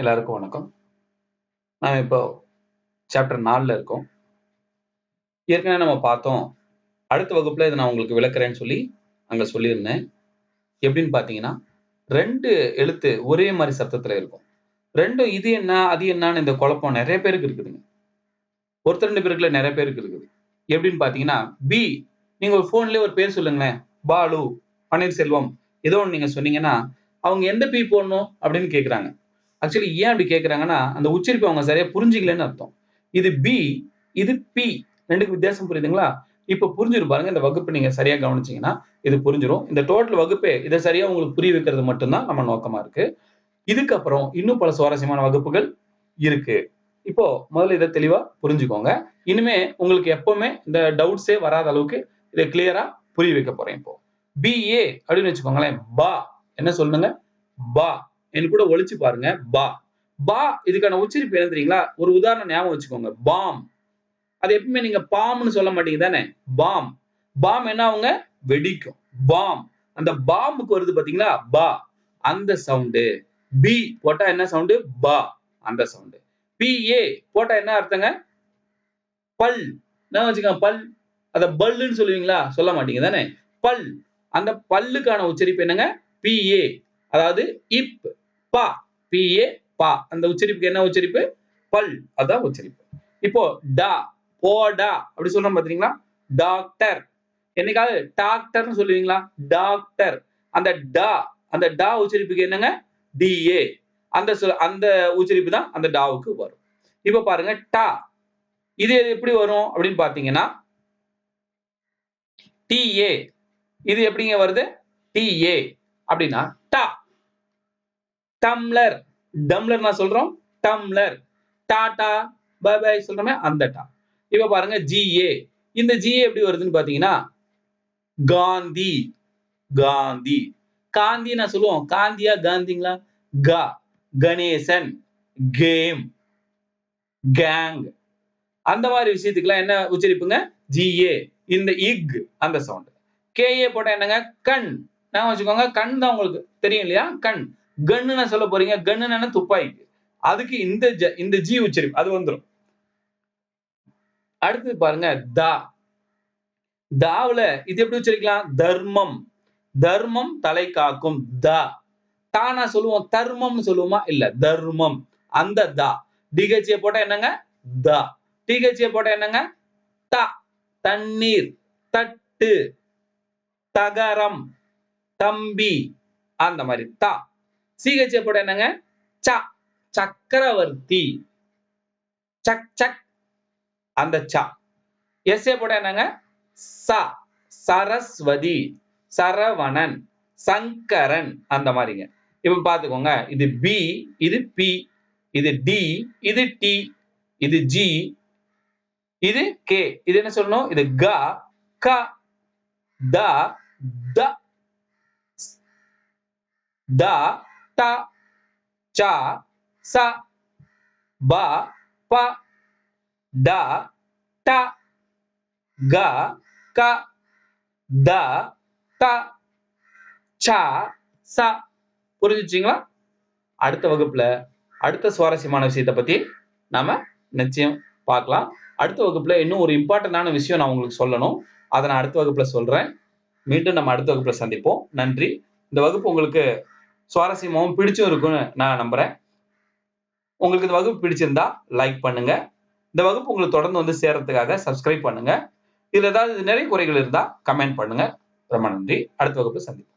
எல்லாருக்கும் வணக்கம். நாம் இப்போ சாப்டர் நாலில் இருக்கோம். ஏற்கனவே நம்ம பார்த்தோம். அடுத்த வகுப்பில் இதை நான் உங்களுக்கு விளக்குறேன்னு சொல்லி அங்கே சொல்லியிருந்தேன். எப்படின்னு பார்த்தீங்கன்னா ரெண்டு எழுத்து ஒரே மாதிரி சத்தத்தில் இருக்கும். ரெண்டும் இது என்ன அது என்னன்னு இந்த குழப்பம் நிறைய பேருக்கு இருக்குதுங்க. ஒருத்தர் ரெண்டு பேருக்குள்ள நிறைய பேருக்கு இருக்குது. எப்படின்னு பார்த்தீங்கன்னா பி நீங்கள் ஒரு ஃபோன்லேயே ஒரு பேர் சொல்லுங்களேன். பாலு பன்னீர்செல்வம். ஏதோ ஒன்று நீங்கள் சொன்னீங்கன்னா அவங்க எந்த பி போடணும் அப்படின்னு கேட்குறாங்க ஆக்சுவலி ஏன் அப்படி கேட்குறாங்கன்னா அந்த உச்சரிப்பு அவங்க சரியா புரிஞ்சிக்கலன்னு அர்த்தம். இது பி இது பி ரெண்டுக்கு வித்தியாசம் புரியுதுங்களா? இப்போ புரிஞ்சிரும் பாருங்க இந்த வகுப்பு நீங்க சரியா கவனிச்சீங்கன்னா இது புரிஞ்சிரும். இந்த டோட்டல் வகுப்பே இதை சரியா உங்களுக்கு புரிய வைக்கிறது மட்டும்தான் நம்ம நோக்கமா இருக்கு. இதுக்கப்புறம் இன்னும் பல சுவாரஸ்யமான வகுப்புகள் இருக்கு. இப்போ முதல்ல இதை தெளிவா புரிஞ்சுக்கோங்க. இனிமே உங்களுக்கு எப்பவுமே இந்த டவுட்ஸே வராத அளவுக்கு இதை கிளியரா புரிய வைக்க போறேன் இப்போ. பிஏ அப்படின்னு வச்சுக்கோங்களேன். பா. என்ன சொல்லுங்க? பா. என் கூட ஒழிச்சு பாருங்க பா. பா இதுக்கான உச்சரிப்பு என்ன தெரியுங்களா? ஒரு உதாரணம் ஞாபகம் வச்சுக்கோங்க. பாம். அது எப்பவுமே நீங்க பாம்னு சொல்ல மாட்டீங்க தானே? பாம். பாம் என்ன அவங்க வெடிக்கும். பாம். அந்த பாம்புக்கு வருது பாத்தீங்களா? பா. அந்த சவுண்டு பி போட்டா என்ன சவுண்டு பா. அந்த சவுண்டு பிஏ போட்டா என்ன அர்த்தங்க? பல். என்ன வச்சுக்கோங்க? பல். அத பல்லுன்னு சொல்லுவீங்களா? சொல்ல மாட்டீங்க தானே? பல். அந்த பல்லுக்கான உச்சரிப்பு என்னங்க? பிஏ அதாவது இப். பா பிஏ பா. அந்த உச்சரிப்புக்கு என்ன உச்சரிப்பு? பல். அதான் உச்சரிப்பு. இப்போ டா போடா அப்படி சொல்றோம் பாத்தீங்களா? டாக்டர். என்னைக்காவது டாக்டர்னு சொல்லுவீங்களா? டாக்டர். அந்த டா அந்த டா உச்சரிப்புக்கு என்னங்க? டிஏ அந்த அந்த உச்சரிப்பு தான் அந்த டாவுக்கு வரும். இப்ப பாருங்க டா. இது எப்படி வரும் அப்படின்னு பாத்தீங்கன்னா டிஏ இது எப்படிங்க வருது? டிஏ அப்படின்னா டா. டம்ளர். டம்ளர் நான் சொல்றோம் டம்ளர். டாடா பை பை சொல்றோமே அந்த டா. இப்ப பாருங்க ஜிஏ இந்த ஜிஏ எப்படி வருதுன்னு பாத்தீங்கன்னா காந்தி. காந்தி. காந்தி நான் சொல்லுவோம். காந்தியா காந்திங்களா? கா. கணேசன். கேம். கேங். அந்த மாதிரி விஷயத்துக்குலாம் என்ன உச்சரிப்புங்க? ஜிஏ இந்த இக் அந்த சவுண்ட் கேஏ போட்டா என்னங்க? கண். நான் வச்சுக்கோங்க கண் தான் உங்களுக்கு தெரியும் இல்லையா? கண். கன்னு நான் சொல்ல போறீங்க. கண்ணுன்னு துப்பாக்கி. அதுக்கு இந்த ஜ- இந்த ஜி உச்சரிப்பு அது வந்துடும் அடுத்தது பாருங்க தா. தாவுல இது எப்படி உச்சரிக்கலாம்? தர்மம். தர்மம் தலை காக்கும். தா. தானா சொல்லுவோம் தர்மம்னு சொல்லுவோமா? இல்ல தர்மம். அந்த தா. டிஹெச்சிய போட்டா என்னங்க? தா. டிஹெச்சிய போட்டா என்னங்க? தா. தண்ணீர். தட்டு. தகரம். தம்பி. அந்த மாதிரி. தா. சிஹெச்ஏ போட என்னங்க? ச சக்கரவர்த்தி. சக் சக். அந்த ச. எஸ்ஏ போட என்னங்க? ச சரஸ்வதி சரவணன் சங்கரன் அந்த மாதிரிங்க. இப்ப பாத்துக்கோங்க இது பி இது பி இது டி இது டி இது ஜி இது கே இது என்ன சொல்லணும்? இது க க த த த த ச ச ப ப ட ட க க த த ச ச. புரிஞ்சுச்சிங்களா? அடுத்த வகுப்புல அடுத்த சுவாரஸ்யமான விஷயத்தை பத்தி நாம நிச்சயம் பார்க்கலாம். அடுத்த வகுப்புல இன்னும் ஒரு இம்பார்ட்டன்டான விஷயம் நான் உங்களுக்கு சொல்லணும். அதை நான் அடுத்த வகுப்புல சொல்றேன். மீண்டும் நம்ம அடுத்த வகுப்புல சந்திப்போம். நன்றி. இந்த வகுப்பு உங்களுக்கு சுவாரஸ்யமாகவும் பிடிச்சும் இருக்கும்னு நான் நம்புறேன். உங்களுக்கு இந்த வகுப்பு பிடிச்சிருந்தா லைக் பண்ணுங்க. இந்த வகுப்பு உங்களுக்கு தொடர்ந்து வந்து சேர்றதுக்காக சப்ஸ்கிரைப் பண்ணுங்க. இதுல ஏதாவது நிறைய குறைகள் இருந்தா கமெண்ட் பண்ணுங்க. ரொம்ப நன்றி. அடுத்த வகுப்பு சந்திப்போம்.